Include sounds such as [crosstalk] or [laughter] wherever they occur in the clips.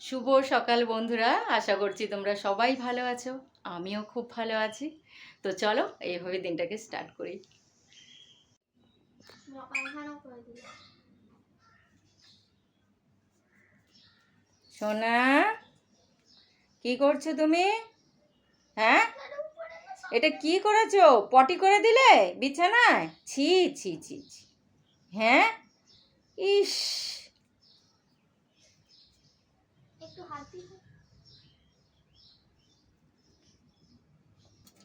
শুভ সকাল বন্ধুরা, আশা করছি তোমরা সবাই ভালো আছো, আমিও খুব ভালো আছি। তো চলো, এইভাবে দিনটাকে স্টার্ট করি। সোনা, কি করছ তুমি? হ্যাঁ? এটা কি করেছ? পটি করে দিলে? বিছানায়? ছি ছি ছি ছি। হ্যাঁ? ইস!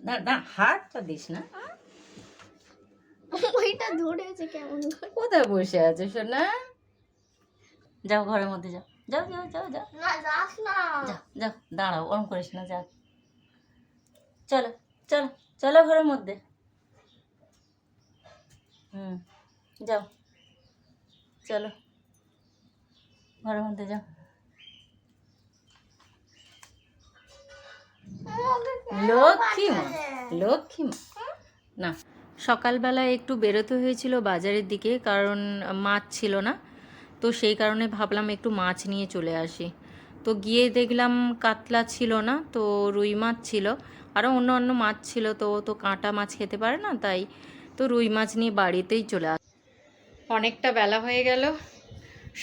না না হাতটা দিস না। [laughs] ওইটা ধরেছে কেমন কোথায় বসে আছো সোনা? যাও ঘরের মধ্যে যাও। যাও যাও যাও যাও। না যাস না। যাও যাও দাঁড়াও ওরম করিস না যাও চলো চলো চলো ঘরের মধ্যে। হুম যাও। চলো ঘরের মধ্যে যাও। লক্ষ্মী মা লক্ষ্মী মা না সকালবেলা একটু বেরোতে হয়েছিল বাজারের দিকে কারণ মাছ ছিল না। তো সেই কারণে ভাবলাম একটু মাছ নিয়ে চলে আসি। তো গিয়ে দেখলাম কাতলা ছিল না তো রুই মাছ ছিল। আরও অন্য অন্য মাছ ছিল তো তো কাঁটা মাছ খেতে পারে না তাই তো রুই মাছ নিয়ে বাড়িতেই চলে আস অনেকটা বেলা হয়ে গেল।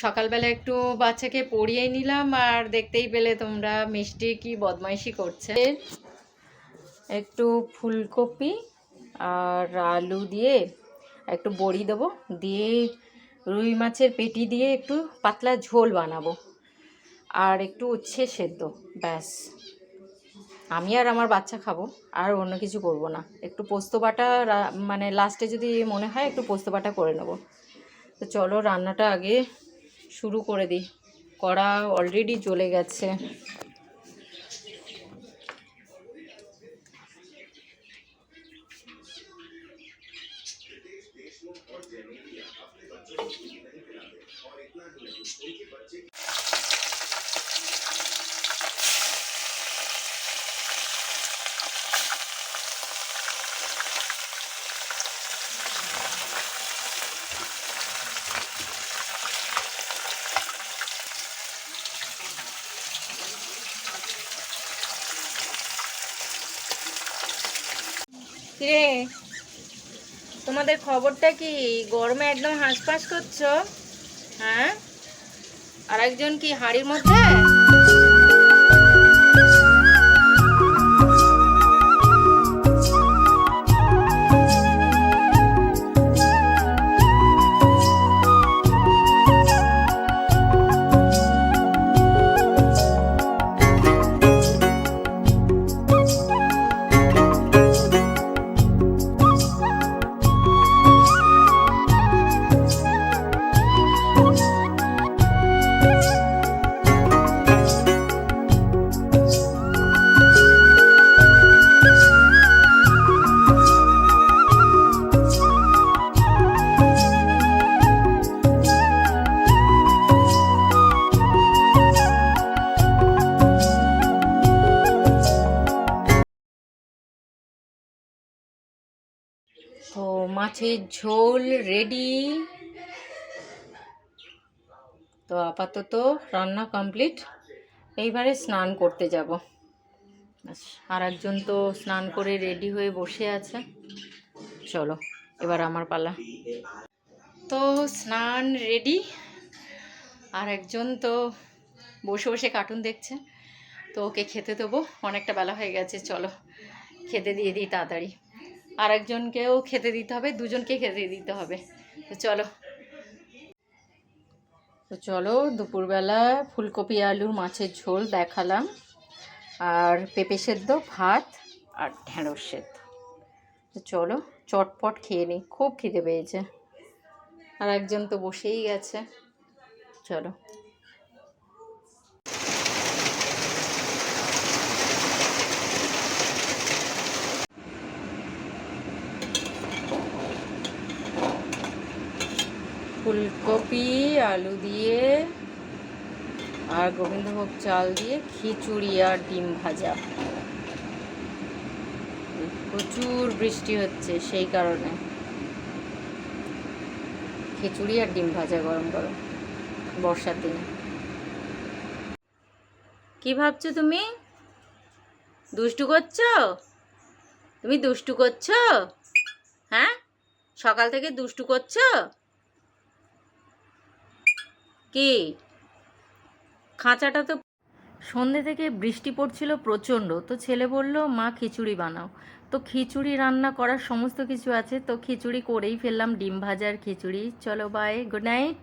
সকালবেলা একটু বাচ্চাকে পড়িয়ে নিলাম আর দেখতেই পেলে তোমরা মিষ্টি কি বদমাইশি করছে। একটু ফুলকপি আর আলু দিয়ে একটু বড়ি দেবো। দিয়ে রুই মাছের পেটি দিয়ে একটু পাতলা ঝোল বানাবো। আর একটু উচ্ছে সেদ্ধ, ব্যাস। আমি আর আমার বাচ্চা খাব, আর অন্য কিছু করব না। একটু পোস্ত বাটা মানে লাস্টে যদি মনে হয় একটু পোস্ত বাটা করে নেব। তো চলো রান্নাটা আগে শুরু করে দিই। কড়া অলরেডি জ্বলে গেছে। কিরে তোমাদের খবরটা কি গরমে একদম হাঁসফাঁস করছ? হ্যাঁ? আর একজন কি হাড়ির মধ্যে? তো মাছের ঝোল রেডি তো আপাতত রান্না কমপ্লিট এইবারে স্নান করতে যাব। আর একজন তো স্নান করে রেডি হয়ে বসে আছে। চলো, এবার আমার পালা। তো স্নান রেডি আর একজন তো বসে বসে কার্টুন দেখছে। তো ওকে খেতে দেবো, অনেকটা বেলা হয়ে গেছে, চলো। খেতে দিয়ে দিই তাড়াতাড়ি। আর একজনকেও খেতে দিতে হবে, দুজনকে খেতে দিতে হবে। তো চলো। তো চলো, দুপুরবেলা ফুলকপি, আলুর মাছের ঝোল দেখালাম। আর পেঁপে সেদ্ধ, ভাত আর ঢেঁড়স সেদ্ধ। তো চলো, চটপট খেয়ে নিই, খুব খিদে পেয়েছে। আর একজন তো বসেই গেছে। চলো। ফুলকপি, আলু দিয়ে আর গোবিন্দভোগ চাল দিয়ে খিচুড়ি আর ডিম ভাজা। প্রচুর বৃষ্টি হচ্ছে সেই কারণে। খিচুড়ি আর ডিম ভাজা গরম গরম বর্ষার দিনে। কি ভাবছ তুমি? দুষ্টু করছ? তুমি দুষ্টু করছ? হ্যাঁ? সকাল থেকে দুষ্টু করছ? কি? খাঁচাটা তো সন্ধে থেকে বৃষ্টি পড়ছিল প্রচণ্ড। তো ছেলে বলল, মা, খিচুড়ি বানাও। তো খিচুড়ি রান্না করার সমস্ত কিছু আছে, তো খিচুড়ি করেই ফেললাম, ডিম ভাজার খিচুড়ি। চলো বাই গুড নাইট